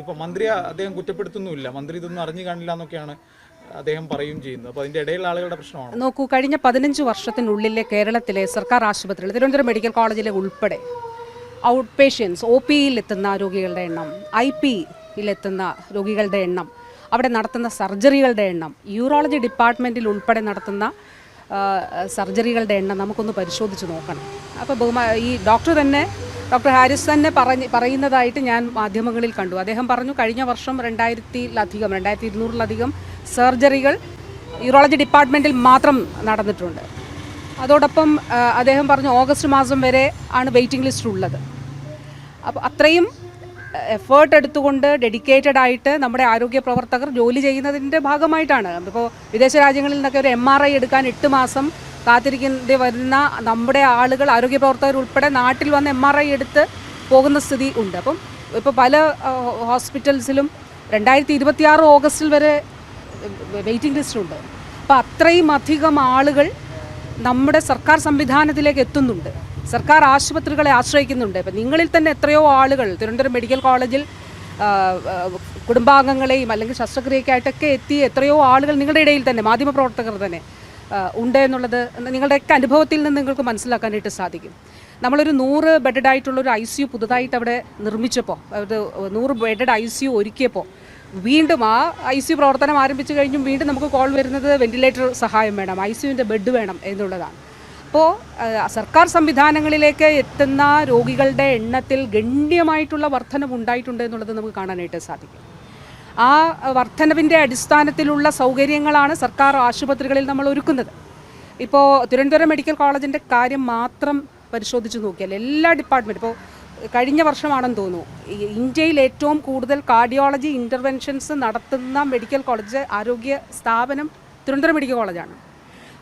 ഇപ്പോൾ മന്ത്രി അദ്ദേഹം കുറ്റപ്പെടുത്തുന്നുമില്ല. മന്ത്രി ഇതൊന്നും അറിഞ്ഞു കാണില്ല എന്നൊക്കെയാണ് അദ്ദേഹം പറയും ചെയ്യുന്നത്. അപ്പോൾ അതിന്റെ ഇടയിലുള്ള ആളുകളുടെ പ്രശ്നമാണ്? നോക്കൂ കഴിഞ്ഞ പതിനഞ്ച് വർഷത്തിനുള്ളിലെ കേരളത്തിലെ സർക്കാർ ആശുപത്രികൾ തിരുവനന്തപുരം മെഡിക്കൽ കോളേജിലെ ഉൾപ്പെടെ ഔട്ട് പേഷ്യൻസ് ഒ പിയിൽ എത്തുന്ന രോഗികളുടെ എണ്ണം ഐ പിയിലെത്തുന്ന രോഗികളുടെ എണ്ണം അവിടെ നടത്തുന്ന സർജറികളുടെ എണ്ണം യൂറോളജി ഡിപ്പാർട്ട്മെന്റിൽ ഉൾപ്പെടെ നടത്തുന്ന സർജറികളുടെ എണ്ണം നമുക്കൊന്ന് പരിശോധിച്ച് നോക്കണം. അപ്പോൾ ബഹുമാ ഈ ഡോക്ടർ തന്നെ ഡോക്ടർ ഹാരിസ് തന്നെ പറഞ്ഞ് പറയുന്നതായിട്ട് ഞാൻ മാധ്യമങ്ങളിൽ കണ്ടു. അദ്ദേഹം പറഞ്ഞു കഴിഞ്ഞ വർഷം രണ്ടായിരത്തിലധികം രണ്ടായിരത്തി ഇരുന്നൂറിലധികം സർജറികൾ യൂറോളജി ഡിപ്പാർട്ട്മെന്റിൽ മാത്രം നടന്നിട്ടുണ്ട്. അതോടൊപ്പം അദ്ദേഹം പറഞ്ഞു ഓഗസ്റ്റ് മാസം വരെ ആണ് വെയിറ്റിംഗ് ലിസ്റ്റ് ഉള്ളത്. അപ്പോൾ അത്രയും എഫേർട്ട് എടുത്തുകൊണ്ട് ഡെഡിക്കേറ്റഡ് ആയിട്ട് നമ്മുടെ ആരോഗ്യ പ്രവർത്തകർ ജോലി ചെയ്യുന്നതിന്റെ ഭാഗമായിട്ടാണ്. ഇപ്പോൾ വിദേശ രാജ്യങ്ങളിൽ നിന്നൊക്കെ ഒരു എം ആർ ഐ എടുക്കാൻ എട്ട് മാസം കാത്തിരിക്കേണ്ടി വരുന്ന നമ്മുടെ ആളുകൾ ആരോഗ്യ പ്രവർത്തകർ ഉൾപ്പെടെ നാട്ടിൽ വന്ന് എം ആർ ഐ എടുത്ത് പോകുന്ന സ്ഥിതി ഉണ്ട്. അപ്പം ഇപ്പോൾ പല ഹോസ്പിറ്റൽസിലും രണ്ടായിരത്തി ഇരുപത്തിയാറ് ഓഗസ്റ്റിൽ വരെ വെയിറ്റിംഗ് ലിസ്റ്റ് ഉണ്ട്. അപ്പോൾ അത്രയും അധികം ആളുകൾ നമ്മുടെ സർക്കാർ സംവിധാനത്തിലേക്ക് എത്തുന്നുണ്ട്. സർക്കാർ ആശുപത്രികളെ ആശ്രയിക്കുന്നുണ്ട്. ഇപ്പം നിങ്ങളിൽ തന്നെ എത്രയോ ആളുകൾ തിരുവനന്തപുരം മെഡിക്കൽ കോളേജിൽ കുടുംബാംഗങ്ങളെയും അല്ലെങ്കിൽ ശസ്ത്രക്രിയക്കായിട്ടൊക്കെ എത്തിയ എത്രയോ ആളുകൾ നിങ്ങളുടെ ഇടയിൽ തന്നെ മാധ്യമപ്രവർത്തകർ തന്നെ. ഉണ്ട് എന്നുള്ളത് നിങ്ങളുടെയൊക്കെ അനുഭവത്തിൽ നിന്ന് നിങ്ങൾക്ക് മനസ്സിലാക്കാനായിട്ട് സാധിക്കും. നമ്മളൊരു നൂറ് ബെഡഡ് ആയിട്ടുള്ള ഒരു ഐ സി യു പുതുതായിട്ട് അവിടെ നിർമ്മിച്ചപ്പോൾ അത് നൂറ് ബെഡഡ് ഐ സി യു ഒരുക്കിയപ്പോൾ വീണ്ടും ആ ഐ സി യു പ്രവർത്തനം ആരംഭിച്ചു കഴിഞ്ഞും വീണ്ടും നമുക്ക് കോൾ വരുന്നത് വെന്റിലേറ്റർ സഹായം വേണം ഐ സി യുവിന്റെ ബെഡ് വേണം എന്നുള്ളതാണ്. അപ്പോൾ സർക്കാർ സംവിധാനങ്ങളിലേക്ക് എത്തുന്ന രോഗികളുടെ എണ്ണത്തിൽ ഗണ്യമായിട്ടുള്ള വർധനം ഉണ്ടായിട്ടുണ്ട് എന്നുള്ളത് നമുക്ക് കാണാനായിട്ട് സാധിക്കും. ആ വർധനവിന്റെ അടിസ്ഥാനത്തിലുള്ള സൗകര്യങ്ങളാണ് സർക്കാർ ആശുപത്രികളിൽ നമ്മൾ ഒരുക്കുന്നത്. ഇപ്പോൾ തിരുവനന്തപുരം മെഡിക്കൽ കോളേജിന്റെ കാര്യം മാത്രം പരിശോധിച്ച് നോക്കിയാൽ എല്ലാ ഡിപ്പാർട്ട്മെന്റ് ഇപ്പോൾ കഴിഞ്ഞ വർഷമാണെന്ന് തോന്നുന്നു. ഇന്ത്യയിൽ ഏറ്റവും കൂടുതൽ കാർഡിയോളജി ഇന്റർവെൻഷൻസ് നടത്തുന്ന മെഡിക്കൽ കോളേജ് ആരോഗ്യ സ്ഥാപനം തിരുവനന്തപുരം മെഡിക്കൽ കോളേജാണ്.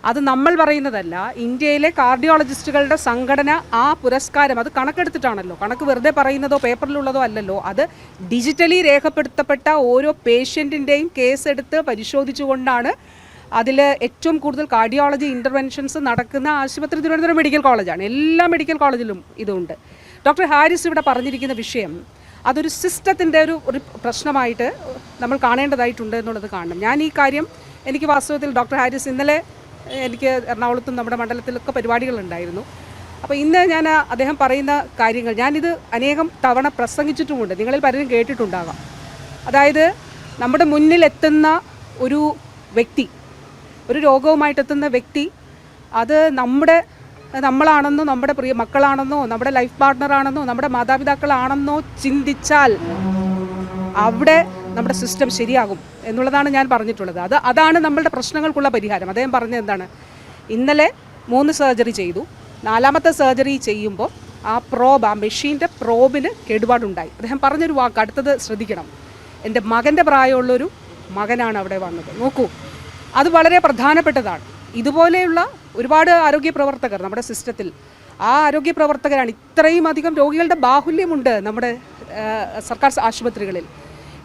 അത് നമ്മൾ പറയുന്നതല്ല ഇന്ത്യയിലെ കാർഡിയോളജിസ്റ്റുകളുടെ സംഘടന ആ പുരസ്കാരം അത് കണക്കെടുത്തിട്ടാണല്ലോ. കണക്ക് വെറുതെ പറയുന്നതോ പേപ്പറിലുള്ളതോ അല്ലല്ലോ. അത് ഡിജിറ്റലി രേഖപ്പെടുത്തപ്പെട്ട ഓരോ പേഷ്യന്റിന്റെയും കേസ് എടുത്ത് പരിശോധിച്ചുകൊണ്ടാണ് അതിൽ ഏറ്റവും കൂടുതൽ കാർഡിയോളജി ഇന്റർവെൻഷൻസ് നടക്കുന്ന ആശുപത്രി തിരുവനന്തപുരം മെഡിക്കൽ കോളേജാണ്. എല്ലാ മെഡിക്കൽ കോളേജിലും ഇതുണ്ട്. ഡോക്ടർ ഹാരിസ് ഇവിടെ പറഞ്ഞിരിക്കുന്ന വിഷയം അതൊരു സിസ്റ്റത്തിന്റെ ഒരു പ്രശ്നമായിട്ട് നമ്മൾ കാണേണ്ടതായിട്ടുണ്ട് എന്നുള്ളത് കാണണം. ഞാൻ ഈ കാര്യം എനിക്ക് വാസ്തവത്തിൽ ഡോക്ടർ ഹാരിസ് ഇന്നലെ എനിക്ക് എറണാകുളത്തും നമ്മുടെ മണ്ഡലത്തിലൊക്കെ പരിപാടികളുണ്ടായിരുന്നു. അപ്പോൾ ഇന്ന് ഞാൻ അദ്ദേഹം പറയുന്ന കാര്യങ്ങൾ ഞാനിത് അനേകം തവണ പ്രസംഗിച്ചിട്ടുമുണ്ട്. നിങ്ങളിൽ പലരും കേട്ടിട്ടുണ്ടാകാം അതായത് നമ്മുടെ മുന്നിൽ എത്തുന്ന ഒരു വ്യക്തി ഒരു രോഗവുമായിട്ടെത്തുന്ന വ്യക്തി അത് നമ്മുടെ നമ്മളാണെന്നോ നമ്മുടെ പ്രിയ മക്കളാണെന്നോ നമ്മുടെ ലൈഫ് പാർട്ട്ണറാണെന്നോ നമ്മുടെ മാതാപിതാക്കളാണെന്നോ ചിന്തിച്ചാൽ അവിടെ നമ്മുടെ സിസ്റ്റം ശരിയാകും എന്നുള്ളതാണ് ഞാൻ പറഞ്ഞിട്ടുള്ളത്. അത് അതാണ് നമ്മളുടെ പ്രശ്നങ്ങൾക്കുള്ള പരിഹാരം. അദ്ദേഹം പറഞ്ഞത് എന്താണ്? ഇന്നലെ മൂന്ന് സർജറി ചെയ്തു. നാലാമത്തെ സർജറി ചെയ്യുമ്പോൾ ആ പ്രോബ് ആ മെഷീന്റെ പ്രോബിന് കേടുപാടുണ്ടായി. അദ്ദേഹം പറഞ്ഞൊരു വാക്ക് അടുത്തത് ശ്രദ്ധിക്കണം. എന്റെ മകന്റെ പ്രായമുള്ളൊരു മകനാണ് അവിടെ വന്നത്. നോക്കൂ അത് വളരെ പ്രധാനപ്പെട്ടതാണ്. ഇതുപോലെയുള്ള ഒരുപാട് ആരോഗ്യ പ്രവർത്തകർ നമ്മുടെ സിസ്റ്റത്തിൽ ആ ആരോഗ്യ പ്രവർത്തകരാണ് ഇത്രയും അധികം രോഗികളുടെ ബാഹുല്യമുണ്ട് നമ്മുടെ സർക്കാർ ആശുപത്രികളിൽ.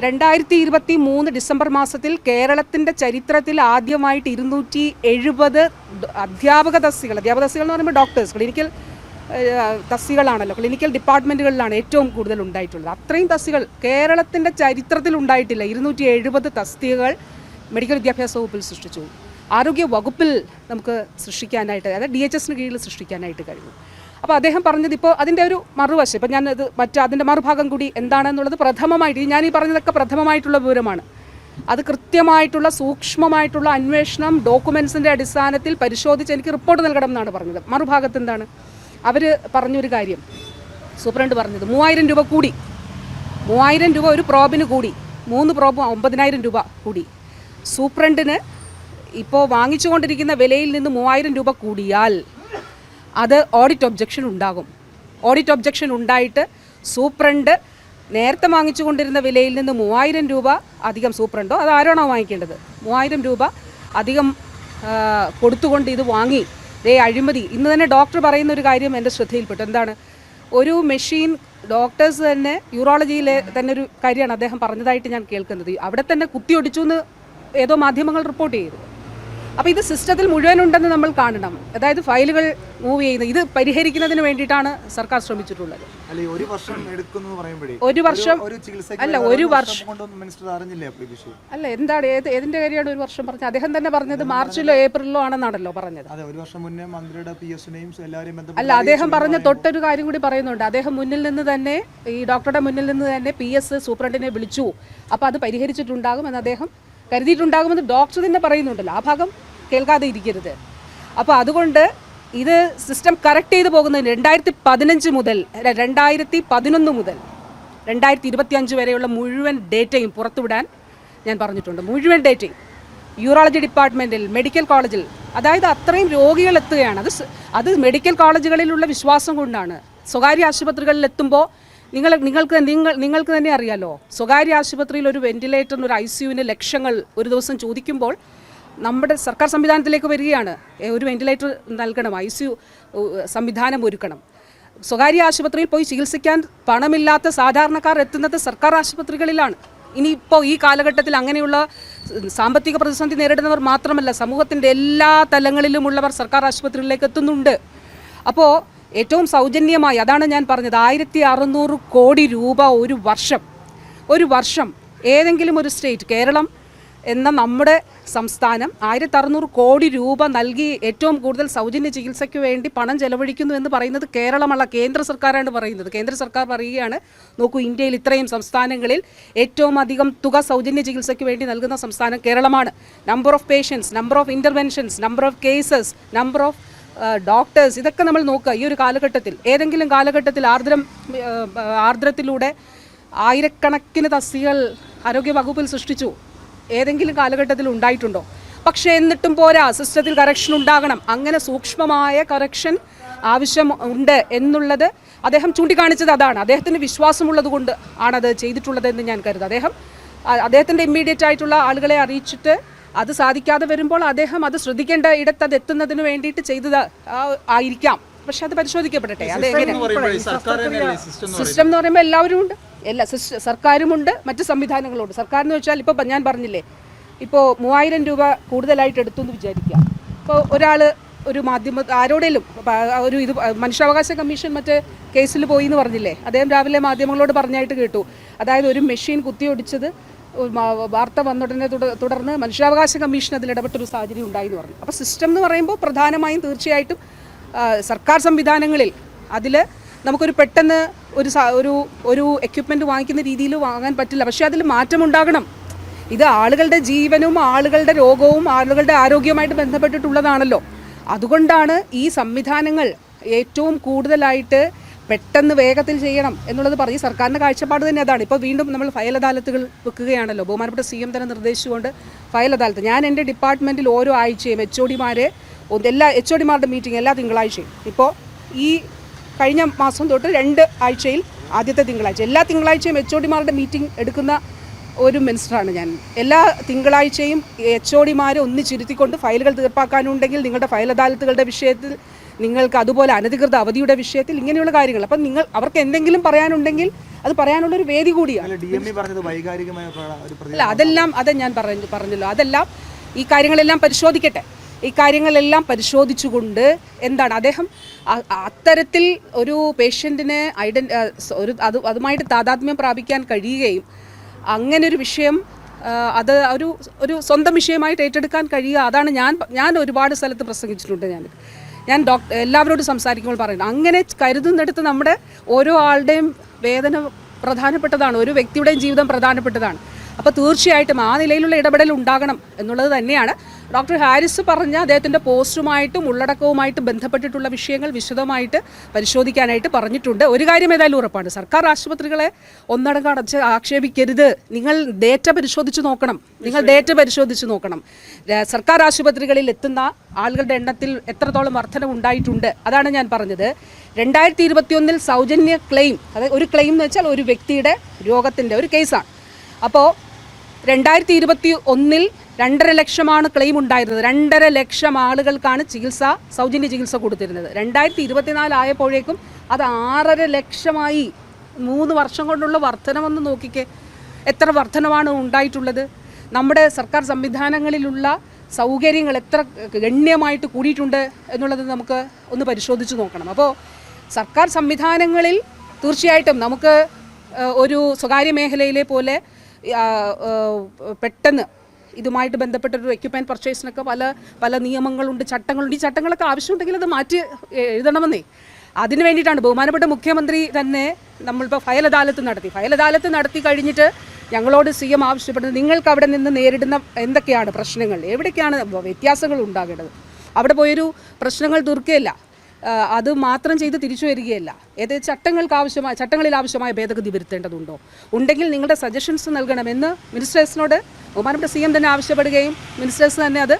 രണ്ടായിരത്തി ഇരുപത്തി മൂന്ന് ഡിസംബർ മാസത്തിൽ കേരളത്തിന്റെ ചരിത്രത്തിൽ ആദ്യമായിട്ട് ഇരുന്നൂറ്റി എഴുപത് അധ്യാപക തസ്തികൾ അധ്യാപക തസ്തികൾ എന്ന് പറയുമ്പോൾ ഡോക്ടേഴ്സ് ക്ലിനിക്കൽ തസ്തികളാണല്ലോ ക്ലിനിക്കൽ ഡിപ്പാർട്ട്മെന്റുകളിലാണ് ഏറ്റവും കൂടുതൽ ഉണ്ടായിട്ടുള്ളത്. അത്രയും തസ്തികൾ കേരളത്തിന്റെ ചരിത്രത്തിൽ ഉണ്ടായിട്ടില്ല. ഇരുന്നൂറ്റി എഴുപത് തസ്തികകൾ മെഡിക്കൽ വിദ്യാഭ്യാസ വകുപ്പിൽ സൃഷ്ടിച്ചു. ആരോഗ്യ വകുപ്പിൽ നമുക്ക് സൃഷ്ടിക്കാനായിട്ട് അതായത് ഡി എച്ച് എസിന് കീഴിൽ സൃഷ്ടിക്കാനായിട്ട് കഴിഞ്ഞു അപ്പോൾ അദ്ദേഹം പറഞ്ഞത് ഇപ്പോൾ അതിന്റെ ഒരു മറുവശം. ഇപ്പം ഞാൻ ഇത് മറ്റ് അതിന്റെ മറുഭാഗം കൂടി എന്താണെന്നുള്ളത് പ്രഥമമായിട്ട് ഞാൻ ഈ പറഞ്ഞതൊക്കെ പ്രഥമമായിട്ടുള്ള വിവരമാണ്. അത് കൃത്യമായിട്ടുള്ള സൂക്ഷ്മമായിട്ടുള്ള അന്വേഷണം ഡോക്യുമെൻസിന്റെ അടിസ്ഥാനത്തിൽ പരിശോധിച്ച് എനിക്ക് റിപ്പോർട്ട് നൽകണം എന്നാണ് പറഞ്ഞത്. മറുഭാഗത്ത് എന്താണ്? അവർ പറഞ്ഞൊരു കാര്യം. സൂപ്രണ്ട് പറഞ്ഞത് മൂവായിരം രൂപ കൂടി. മൂവായിരം രൂപ ഒരു പ്രോബിന് കൂടി. മൂന്ന് പ്രോബ് ഒമ്പതിനായിരം രൂപ കൂടി. സൂപ്രണ്ടിന് ഇപ്പോൾ വാങ്ങിച്ചുകൊണ്ടിരിക്കുന്ന വിലയിൽ നിന്ന് മൂവായിരം രൂപ കൂടിയാൽ അത് ഓഡിറ്റ് ഒബ്ജക്ഷൻ ഉണ്ടാകും. ഓഡിറ്റ് ഒബ്ജക്ഷൻ ഉണ്ടായിട്ട് സൂപ്രണ്ട് നേരത്തെ വാങ്ങിച്ചുകൊണ്ടിരുന്ന വിലയിൽ നിന്ന് മൂവായിരം രൂപ അധികം സൂപ്രണ്ടോ? അത് ആരാണോ വാങ്ങിക്കേണ്ടത്? മൂവായിരം രൂപ അധികം കൊടുത്തുകൊണ്ട് ഇത് വാങ്ങി. ദേ അഴിമതി. ഇന്ന് തന്നെ ഡോക്ടർ പറയുന്ന ഒരു കാര്യം എന്റെ ശ്രദ്ധയിൽപ്പെട്ടു. എന്താണ്? ഒരു മെഷീൻ ഡോക്ടേഴ്സ് തന്നെ യൂറോളജിയിലെ തന്നെ ഒരു കാര്യമാണ് അദ്ദേഹം പറഞ്ഞതായിട്ട് ഞാൻ കേൾക്കുന്നത്. അവിടെ തന്നെ കുത്തിയൊടിച്ചു എന്ന് ഏതോ മാധ്യമങ്ങൾ റിപ്പോർട്ട് ചെയ്തു. അപ്പോൾ ഇത് സിസ്റ്റത്തിൽ മുഴുവൻ ഉണ്ടെന്ന് നമ്മൾ കാണണം. അതായത് ഫയലുകൾ മൂവ് ചെയ്യുന്നത് ഇത് പരിഹരിക്കുന്നതിന് വേണ്ടിയിട്ടാണ് സർക്കാർ ശ്രമിച്ചിട്ടുള്ളത്. അല്ലെ ഒരു വർഷം ഒരു വർഷം അല്ല ഒരു വർഷം അല്ല എന്താണ് ഏത് ഏതിന്റെ കാര്യമാണ് ഒരു വർഷം പറഞ്ഞത്? അദ്ദേഹം തന്നെ പറഞ്ഞത് മാർച്ചിലോ ഏപ്രിലോ ആണെന്നാണല്ലോ പറഞ്ഞത്. അല്ല അദ്ദേഹം പറഞ്ഞ തൊട്ടൊരു കാര്യം കൂടി പറയുന്നുണ്ട്. അദ്ദേഹം മുന്നിൽ നിന്ന് തന്നെ ഈ ഡോക്ടറുടെ മുന്നിൽ നിന്ന് തന്നെ പി എസ് സൂപ്രണ്ടിനെ വിളിച്ചു. അപ്പോൾ അത് പരിഹരിച്ചിട്ടുണ്ടാകും എന്ന് അദ്ദേഹം കരുതിയിട്ടുണ്ടാകുമെന്ന് ഡോക്ടർ തന്നെ പറയുന്നുണ്ടല്ലോ. ആ ഭാഗം കേൾക്കാതെ ഇരിക്കരുത് അപ്പോൾ അതുകൊണ്ട് ഇത് സിസ്റ്റം കറക്റ്റ് ചെയ്ത് പോകുന്നതിന് രണ്ടായിരത്തി പതിനഞ്ച് മുതൽ രണ്ടായിരത്തി പതിനൊന്ന് മുതൽ രണ്ടായിരത്തി ഇരുപത്തി അഞ്ച് വരെയുള്ള മുഴുവൻ ഡേറ്റയും പുറത്തുവിടാൻ ഞാൻ പറഞ്ഞിട്ടുണ്ട്. മുഴുവൻ ഡേറ്റയും. യൂറോളജി ഡിപ്പാർട്ട്മെന്റിൽ മെഡിക്കൽ കോളേജിൽ അതായത് അത്രയും രോഗികൾ എത്തുകയാണ്. അത് അത് മെഡിക്കൽ കോളേജുകളിലുള്ള വിശ്വാസം കൊണ്ടാണ്. സ്വകാര്യ ആശുപത്രികളിൽ എത്തുമ്പോൾ നിങ്ങൾ നിങ്ങൾക്ക് നിങ്ങൾ നിങ്ങൾക്ക് തന്നെ അറിയാലോ. സ്വകാര്യ ആശുപത്രിയിൽ ഒരു വെന്റിലേറ്ററിന് ഒരു ഐ സിയുവിന് ലക്ഷങ്ങൾ ഒരു ദിവസം ചോദിക്കുമ്പോൾ നമ്മുടെ സർക്കാർ സംവിധാനത്തിലേക്ക് വരികയാണ്. ഒരു വെന്റിലേറ്റർ നൽകണം ഐ സി സംവിധാനം ഒരുക്കണം. സ്വകാര്യ ആശുപത്രിയിൽ പോയി ചികിത്സിക്കാൻ പണമില്ലാത്ത സാധാരണക്കാർ എത്തുന്നത് സർക്കാർ ആശുപത്രികളിലാണ്. ഇനിയിപ്പോൾ ഈ കാലഘട്ടത്തിൽ അങ്ങനെയുള്ള സാമ്പത്തിക പ്രതിസന്ധി നേരിടുന്നവർ മാത്രമല്ല സമൂഹത്തിന്റെ എല്ലാ തലങ്ങളിലുമുള്ളവർ സർക്കാർ ആശുപത്രികളിലേക്ക് എത്തുന്നുണ്ട്. അപ്പോൾ ഏറ്റവും സൗജന്യമായി അതാണ് ഞാൻ പറഞ്ഞത് ആയിരത്തി അറുന്നൂറ് കോടി രൂപ ഒരു വർഷം ഒരു വർഷം ഏതെങ്കിലും ഒരു സ്റ്റേറ്റ് കേരളം എന്ന നമ്മുടെ സംസ്ഥാനം ആയിരത്തി അറുന്നൂറ് കോടി രൂപ നൽകി ഏറ്റവും കൂടുതൽ സൗജന്യ ചികിത്സയ്ക്ക് വേണ്ടി പണം ചെലവഴിക്കുന്നു എന്ന് പറയുന്നത് കേരളമല്ല കേന്ദ്ര സർക്കാരാണ് പറയുന്നത്. കേന്ദ്ര സർക്കാർ പറയുകയാണ് നോക്കൂ ഇന്ത്യയിൽ ഇത്രയും സംസ്ഥാനങ്ങളിൽ ഏറ്റവും അധികം തുക സൗജന്യ ചികിത്സയ്ക്ക് വേണ്ടി നൽകുന്ന സംസ്ഥാനം കേരളമാണ്. Number of patients number of interventions number of cases number of doctors ഇതൊക്കെ നമ്മൾ നോക്കുക ഈ ഒരു കാലഘട്ടത്തിൽ. ഏതെങ്കിലും കാലഘട്ടത്തിൽ ആർദ്രം ആർദ്രത്തിലൂടെ ആയിരക്കണക്കിന് തസ്തികൾ ആരോഗ്യ വകുപ്പിൽ സൃഷ്ടിച്ചു. ഏതെങ്കിലും കാലഘട്ടത്തിൽ ഉണ്ടായിട്ടുണ്ടോ? പക്ഷേ എന്നിട്ടും പോരാ സിസ്റ്റത്തിൽ കറക്ഷൻ ഉണ്ടാകണം. അങ്ങനെ സൂക്ഷ്മമായ കറക്ഷൻ ആവശ്യം ഉണ്ട് എന്നുള്ളത് അദ്ദേഹം ചൂണ്ടിക്കാണിച്ചത് അതാണ്. അദ്ദേഹത്തിന് വിശ്വാസമുള്ളത് കൊണ്ട് ആണത് ചെയ്തിട്ടുള്ളതെന്ന് ഞാൻ കരുതും. അദ്ദേഹം അദ്ദേഹത്തിന്റെ ഇമ്മീഡിയറ്റ് ആയിട്ടുള്ള ആളുകളെ അറിയിച്ചിട്ട് അത് സാധിക്കാതെ വരുമ്പോൾ അദ്ദേഹം അത് ശ്രദ്ധിക്കേണ്ട ഇടത്ത് അത് എത്തുന്നതിന് വേണ്ടിയിട്ട് ചെയ്തത് ആയിരിക്കാം. പക്ഷെ അത് പരിശോധിക്കപ്പെടട്ടെ. അത് എങ്ങനെ സിസ്റ്റം എന്ന് പറയുമ്പോൾ എല്ലാവരും ഉണ്ട്. എല്ലാ സർക്കാരുമുണ്ട് മറ്റ് സംവിധാനങ്ങളുണ്ട് സർക്കാർ എന്ന് വെച്ചാൽ ഇപ്പോൾ ഞാൻ പറഞ്ഞില്ലേ ഇപ്പോൾ മൂവായിരം രൂപ കൂടുതലായിട്ട് എടുത്തു എന്ന് വിചാരിക്കുക. ഇപ്പോൾ ഒരാൾ ഒരു മാധ്യമ ആരോടേലും ഒരു ഇത് മനുഷ്യാവകാശ കമ്മീഷൻ മറ്റേ കേസിൽ പോയി എന്ന് പറഞ്ഞില്ലേ അദ്ദേഹം രാവിലെ മാധ്യമങ്ങളോട് പറഞ്ഞായിട്ട് കേട്ടു. അതായത് ഒരു മെഷീൻ കുത്തിയൊടിച്ചത് വാർത്ത വന്നുടനെ തുടർന്ന് മനുഷ്യാവകാശ കമ്മീഷൻ അതിൽ ഇടപെട്ടൊരു സാഹചര്യം ഉണ്ടായി എന്ന് പറഞ്ഞു. അപ്പോൾ സിസ്റ്റം എന്ന് പറയുമ്പോൾ പ്രധാനമായും തീർച്ചയായിട്ടും സർക്കാർ സംവിധാനങ്ങളിൽ അതിൽ നമുക്കൊരു പെട്ടെന്ന് ഒരു ഒരു ഒരു എക്യുപ്മെന്റ് വാങ്ങിക്കുന്ന രീതിയിൽ വാങ്ങാൻ പറ്റില്ല. പക്ഷേ അതിൽ മാറ്റമുണ്ടാകണം ഇത് ആളുകളുടെ ജീവനും ആളുകളുടെ രോഗവും ആളുകളുടെ ആരോഗ്യവുമായിട്ട് ബന്ധപ്പെട്ടിട്ടുള്ളതാണല്ലോ. അതുകൊണ്ടാണ് ഈ സംവിധാനങ്ങൾ ഏറ്റവും കൂടുതലായിട്ട് പെട്ടെന്ന് വേഗത്തിൽ ചെയ്യണം എന്നുള്ളത് പറഞ്ഞ് സർക്കാരിന്റെ കാഴ്ചപ്പാട് തന്നെ അതാണ്. ഇപ്പോൾ വീണ്ടും നമ്മൾ ഫയൽ അദാലത്തുകൾ വെക്കുകയാണല്ലോ. ബഹുമാനപ്പെട്ട സി എം തന്നെ നിർദ്ദേശിച്ചുകൊണ്ട് ഫയൽ അദാലത്ത്. ഞാൻ എന്റെ ഡിപ്പാർട്ട്മെന്റിൽ ഓരോ ആഴ്ചയും എച്ച് ഒ ഡിമാരെ എല്ലാ എച്ച് ഒ ഡിമാരുടെ മീറ്റിംഗ് എല്ലാ തിങ്കളാഴ്ചയും. ഇപ്പോൾ ഈ കഴിഞ്ഞ മാസം തൊട്ട് രണ്ട് ആഴ്ചയിൽ ആദ്യത്തെ തിങ്കളാഴ്ച. എല്ലാ തിങ്കളാഴ്ചയും എച്ച് മീറ്റിംഗ് എടുക്കുന്ന ഒരു മിനിസ്റ്ററാണ് ഞാൻ. എല്ലാ തിങ്കളാഴ്ചയും എച്ച് ഒ ഡിമാരെ ഒന്നിച്ചിരുത്തിക്കൊണ്ട് ഫയലുകൾ തീർപ്പാക്കാനുണ്ടെങ്കിൽ നിങ്ങളുടെ ഫയൽ അദാലത്തുകളുടെ വിഷയത്തിൽ നിങ്ങൾക്ക് അതുപോലെ അനധികൃത അവധിയുടെ വിഷയത്തിൽ ഇങ്ങനെയുള്ള കാര്യങ്ങൾ. അപ്പം നിങ്ങൾ അവർക്ക് എന്തെങ്കിലും പറയാനുണ്ടെങ്കിൽ അത് പറയാനുള്ള ഒരു വേദി കൂടിയാണ്. അല്ല അതെല്ലാം അതെ ഞാൻ പറഞ്ഞു പറഞ്ഞല്ലോ. അതെല്ലാം ഈ കാര്യങ്ങളെല്ലാം പരിശോധിക്കട്ടെ. ഈ കാര്യങ്ങളെല്ലാം പരിശോധിച്ചുകൊണ്ട് എന്താണ് അദ്ദേഹം അത്തരത്തിൽ ഒരു പേഷ്യന്റിനെ ഐഡൻ ഒരു അത് അതുമായിട്ട് താതാത്മ്യം പ്രാപിക്കാൻ കഴിയുകയും അങ്ങനെ ഒരു വിഷയം അത് ഒരു ഒരു സ്വന്തം വിഷയമായിട്ട് ഏറ്റെടുക്കാൻ കഴിയുക അതാണ് ഞാൻ ഞാൻ ഒരുപാട് സ്ഥലത്ത് പ്രസംഗിച്ചിട്ടുണ്ട് ഞാൻ. ഞാൻ ഡോക്ടർ എല്ലാവരോടും സംസാരിക്കുമ്പോൾ പറയുന്നത് അങ്ങനെ കരുതുന്നിടത്ത് നമ്മുടെ ഓരോ ആളുടെയും വേദന പ്രധാനപ്പെട്ടതാണ് ഒരു വ്യക്തിയുടെയും ജീവിതം പ്രധാനപ്പെട്ടതാണ്. അപ്പോൾ തീർച്ചയായിട്ടും ആ നിലയിലുള്ള ഇടപെടൽ ഉണ്ടാകണം എന്നുള്ളത് തന്നെയാണ്. ഡോക്ടർ ഹാരിസ് പറഞ്ഞ അദ്ദേഹത്തിന്റെ പോസ്റ്റുമായിട്ടും ഉള്ളടക്കവുമായിട്ട് ബന്ധപ്പെട്ടിട്ടുള്ള വിഷയങ്ങൾ വിശദമായിട്ട് പരിശോധിക്കാനായിട്ട് പറഞ്ഞിട്ടുണ്ട്. ഒരു കാര്യം ഏതായാലും ഉറപ്പാണ്. സർക്കാർ ആശുപത്രികളെ ഒന്നടങ്കം അടച്ച് ആക്ഷേപിക്കരുത്. നിങ്ങൾ ഡേറ്റ പരിശോധിച്ച് നോക്കണം. നിങ്ങൾ ഡേറ്റ പരിശോധിച്ച് നോക്കണം. സർക്കാർ ആശുപത്രികളിൽ എത്തുന്ന ആളുകളുടെ എണ്ണത്തിൽ എത്രത്തോളം വർധന ഉണ്ടായിട്ടുണ്ട് അതാണ് ഞാൻ പറഞ്ഞത്. രണ്ടായിരത്തി ഇരുപത്തിയൊന്നിൽ സൗജന്യ ക്ലെയിം അതായത് ഒരു ക്ലെയിം എന്ന് വെച്ചാൽ ഒരു വ്യക്തിയുടെ രോഗത്തിന്റെ ഒരു കേസാണ്. അപ്പോൾ രണ്ടായിരത്തി ഇരുപത്തി ഒന്നിൽ രണ്ടര ലക്ഷമാണ് ക്ലെയിം ഉണ്ടായിരുന്നത്. രണ്ടര ലക്ഷം ആളുകൾക്കാണ് ചികിത്സ സൗജന്യ ചികിത്സ കൊടുത്തിരുന്നത്. രണ്ടായിരത്തി ഇരുപത്തിനാല് ആയപ്പോഴേക്കും അത് ആറര ലക്ഷമായി മൂന്ന് വർഷം കൊണ്ടുള്ള വർധനമെന്ന് നോക്കിക്കേ. എത്ര വർധനമാണ് ഉണ്ടായിട്ടുള്ളത്? നമ്മുടെ സർക്കാർ സംവിധാനങ്ങളിലുള്ള സൗകര്യങ്ങൾ എത്ര ഗണ്യമായിട്ട് കൂടിയിട്ടുണ്ട് എന്നുള്ളത് നമുക്ക് ഒന്ന് പരിശോധിച്ച് നോക്കണം. അപ്പോൾ സർക്കാർ സംവിധാനങ്ങളിൽ തീർച്ചയായിട്ടും നമുക്ക് ഒരു സ്വകാര്യ മേഖലയിലെ പോലെ പെട്ടെന്ന് ഇതുമായിട്ട് ബന്ധപ്പെട്ട ഒരു എക്യുപ്മെന്റ് പർച്ചേസിനൊക്കെ പല പല നിയമങ്ങളുണ്ട് ചട്ടങ്ങളുണ്ട്. ഈ ചട്ടങ്ങളൊക്കെ ആവശ്യമുണ്ടെങ്കിൽ അത് മാറ്റി എഴുതണമെന്നേ. അതിന് വേണ്ടിയിട്ടാണ് ബഹുമാനപ്പെട്ട മുഖ്യമന്ത്രി തന്നെ നമ്മളിപ്പോൾ ഫയൽ അദാലത്ത് നടത്തി. ഫയൽ അദാലത്ത് നടത്തി കഴിഞ്ഞിട്ട് ഞങ്ങളോട് സി എം ആവശ്യപ്പെടുന്നത് നിങ്ങൾക്ക് അവിടെ നിന്ന് നേരിടുന്ന എന്തൊക്കെയാണ് പ്രശ്നങ്ങൾ? എവിടേക്കാണ് വ്യത്യാസങ്ങൾ ഉണ്ടാകേണ്ടത്? അവിടെ പോയൊരു പ്രശ്നങ്ങൾ തീർക്കുകയില്ല അത് മാത്രം ചെയ്ത് തിരിച്ചു വരികയല്ല. ഏത് ചട്ടങ്ങൾക്ക് ആവശ്യമായ ചട്ടങ്ങളിൽ ആവശ്യമായ ഭേദഗതി വരുത്തേണ്ടതുണ്ടോ? ഉണ്ടെങ്കിൽ നിങ്ങളുടെ സജഷൻസ് നൽകണമെന്ന് മിനിസ്റ്റേഴ്സിനോട് ബഹുമാനപ്പെട്ട സി എം തന്നെ ആവശ്യപ്പെടുകയും മിനിസ്റ്റേഴ്സ് തന്നെ അത്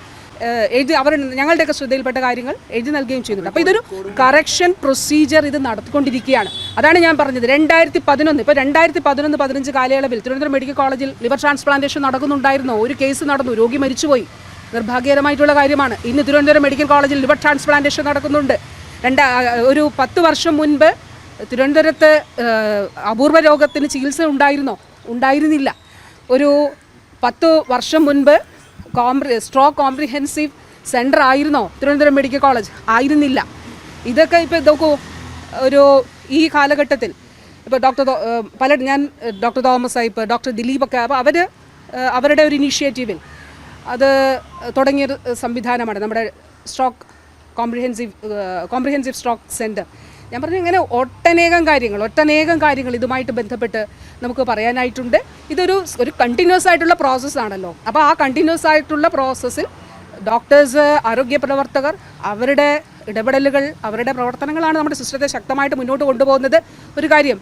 എഴുതി അവർ ഞങ്ങളുടെയൊക്കെ ശ്രദ്ധയിൽപ്പെട്ട കാര്യങ്ങൾ എഴുതി നൽകുകയും ചെയ്യുന്നുണ്ട്. അപ്പോൾ ഇതൊരു കറക്ഷൻ പ്രൊസീജിയർ ഇത് നടത്തിക്കൊണ്ടിരിക്കുകയാണ്. അതാണ് ഞാൻ പറഞ്ഞത്. രണ്ടായിരത്തി പതിനൊന്ന് ഇപ്പോൾ രണ്ടായിരത്തി പതിനൊന്ന് പതിനഞ്ച് കാലയളവിൽ തിരുവനന്തപുരം മെഡിക്കൽ കോളേജിൽ ലിവർ ട്രാൻസ്പ്ലാന്റേഷൻ നടക്കുന്നുണ്ടായിരുന്നു. ഒരു കേസ് നടന്നു രോഗി മരിച്ചുപോയി. നിർഭാഗ്യകരമായിട്ടുള്ള കാര്യമാണ്. ഇന്ന് തിരുവനന്തപുരം മെഡിക്കൽ കോളേജിൽ ലിവർ ട്രാൻസ്പ്ലാന്റേഷൻ നടക്കുന്നുണ്ട്. രണ്ട് ഒരു പത്ത് വർഷം മുൻപ് തിരുവനന്തപുരത്ത് അപൂർവ രോഗത്തിന് ചികിത്സ ഉണ്ടായിരുന്നോ? ഉണ്ടായിരുന്നില്ല. ഒരു പത്ത് വർഷം മുൻപ് കോംപ്രി സ്ട്രോക്ക് കോംപ്രിഹെൻസീവ് സെന്റർ ആയിരുന്നോ? തിരുവനന്തപുരം മെഡിക്കൽ കോളേജ് ആയിരുന്നില്ല. ഇതൊക്കെ ഇപ്പോൾ ഇതൊക്കെ ഒരു ഈ കാലഘട്ടത്തിൽ ഇപ്പോൾ ഡോക്ടർ പല ഞാൻ ഡോക്ടർ തോമസ് ആയിപ്പ് ഡോക്ടർ ദിലീപൊക്കെ അപ്പോൾ അവർ അവരുടെ ഒരു ഇനീഷ്യേറ്റീവിൽ അത് തുടങ്ങിയൊരു സംവിധാനമാണ്. നമ്മുടെ stroke comprehensive comprehensive stroke centre ഞാൻ പറഞ്ഞു ഇങ്ങനെ ഒട്ടനേകം കാര്യങ്ങൾ ഒട്ടനേകം കാര്യങ്ങൾ ഇതുമായിട്ട് ബന്ധപ്പെട്ട് നമുക്ക് പറയാനായിട്ടുണ്ട്. ഇതൊരു ഒരു കണ്ടിന്യൂസ് ആയിട്ടുള്ള പ്രോസസ്സാണല്ലോ അപ്പോൾ ആ കണ്ടിന്യൂസ് ആയിട്ടുള്ള പ്രോസസ്സിൽ ഡോക്ടേഴ്സ് ആരോഗ്യ പ്രവർത്തകർ അവരുടെ ഇടപെടലുകൾ അവരുടെ പ്രവർത്തനങ്ങളാണ് നമ്മുടെ സിസ്റ്റത്തെ ശക്തമായിട്ട് മുന്നോട്ട് കൊണ്ടുപോകുന്നത്. ഒരു കാര്യം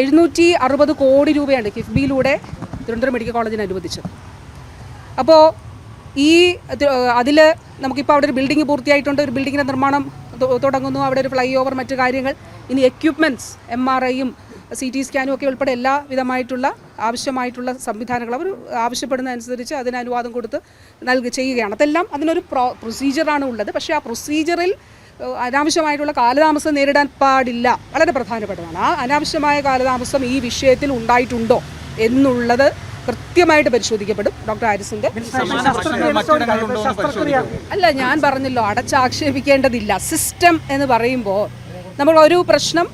എഴുന്നൂറ്റി അറുപത് കോടി രൂപയാണ് കിഫ്ബിയിലൂടെ തിരുവനന്തപുരം മെഡിക്കൽ കോളേജിന് അനുവദിച്ചത്. അപ്പോൾ ഈ അതിൽ നമുക്കിപ്പോൾ അവിടെ ഒരു ബിൽഡിംഗ് പൂർത്തിയായിട്ടുണ്ട്. ഒരു ബിൽഡിങ്ങിന്റെ നിർമ്മാണം തുടങ്ങുന്നു. അവിടെ ഒരു ഫ്ലൈ ഓവർ മറ്റു കാര്യങ്ങൾ. ഇനി എക്യുപ്മെന്റ്സ് എം ആർ ഐയും സി ടി സ്കാനും ഒക്കെ ഉൾപ്പെടെ എല്ലാ വിധമായിട്ടുള്ള ആവശ്യമായിട്ടുള്ള സംവിധാനങ്ങൾ അവർ ആവശ്യപ്പെടുന്നതനുസരിച്ച് അതിന് അനുവാദം കൊടുത്ത് നൽകി ചെയ്യുകയാണ്. അതെല്ലാം അതിനൊരു പ്രോ പ്രൊസീജിയറാണ് ഉള്ളത്. പക്ഷേ ആ പ്രൊസീജിയറിൽ അനാവശ്യമായിട്ടുള്ള കാലതാമസം നേരിടാൻ പാടില്ല. വളരെ പ്രധാനപ്പെട്ടതാണ്. ആ അനാവശ്യമായ കാലതാമസം ഈ വിഷയത്തിൽ ഉണ്ടായിട്ടുണ്ടോ എന്നുള്ളത് കൃത്യമായിട്ട് പരിശോധിക്കപ്പെടും. ഡോക്ടർ ആരിസിന്റെ അല്ല ഞാൻ പറഞ്ഞല്ലോ അടച്ചാക്ഷേപിക്കേണ്ടതില്ല. സിസ്റ്റം എന്ന് പറയുമ്പോൾ നമ്മൾ ഒരു പ്രശ്നം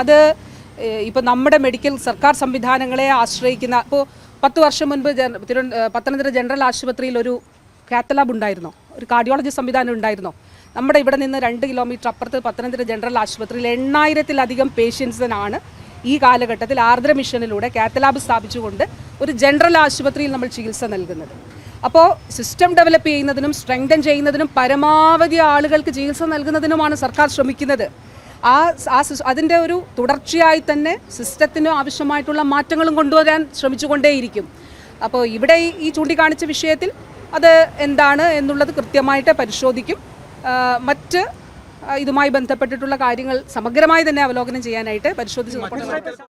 അത് ഇപ്പോൾ നമ്മുടെ മെഡിക്കൽ സർക്കാർ സംവിധാനങ്ങളെ ആശ്രയിക്കുന്ന ഇപ്പോൾ പത്ത് വർഷം മുൻപ് തിരുവന പത്തനംതിട്ട ജനറൽ ആശുപത്രിയിൽ ഒരു കാത്തലാബ് ഉണ്ടായിരുന്നോ. ഒരു കാർഡിയോളജി സംവിധാനം ഉണ്ടായിരുന്നോ. നമ്മുടെ ഇവിടെ നിന്ന് രണ്ട് കിലോമീറ്റർ അപ്പുറത്ത് പത്തനംതിട്ട ജനറൽ ആശുപത്രിയിൽ എണ്ണായിരത്തിലധികം പേഷ്യൻസിനാണ് ഈ കാലഘട്ടത്തിൽ ആർദ്ര മിഷനിലൂടെ കാത്തലാബ് സ്ഥാപിച്ചുകൊണ്ട് ഒരു ജനറൽ ആശുപത്രിയിൽ നമ്മൾ ചികിത്സ നൽകുന്നത്. അപ്പോൾ സിസ്റ്റം ഡെവലപ്പ് ചെയ്യുന്നതിനും സ്ട്രെങ്തൻ ചെയ്യുന്നതിനും പരമാവധി ആളുകൾക്ക് ചികിത്സ നൽകുന്നതിനുമാണ് സർക്കാർ ശ്രമിക്കുന്നത്. ആ ആ അതിന്റെ ഒരു തുടർച്ചയായി തന്നെ സിസ്റ്റത്തിന് ആവശ്യമായിട്ടുള്ള മാറ്റങ്ങളും കൊണ്ടുവരാൻ ശ്രമിച്ചുകൊണ്ടേയിരിക്കും. അപ്പോൾ ഇവിടെ ഈ- ചൂണ്ടിക്കാണിച്ച വിഷയത്തിൽ അത് എന്താണ് എന്നുള്ളത് കൃത്യമായിട്ട് പരിശോധിക്കും. മറ്റ് ഇതുമായി ബന്ധപ്പെട്ടിട്ടുള്ള കാര്യങ്ങൾ സമഗ്രമായി തന്നെ അവലോകനം ചെയ്യാനായിട്ട് പരിശോധിച്ച്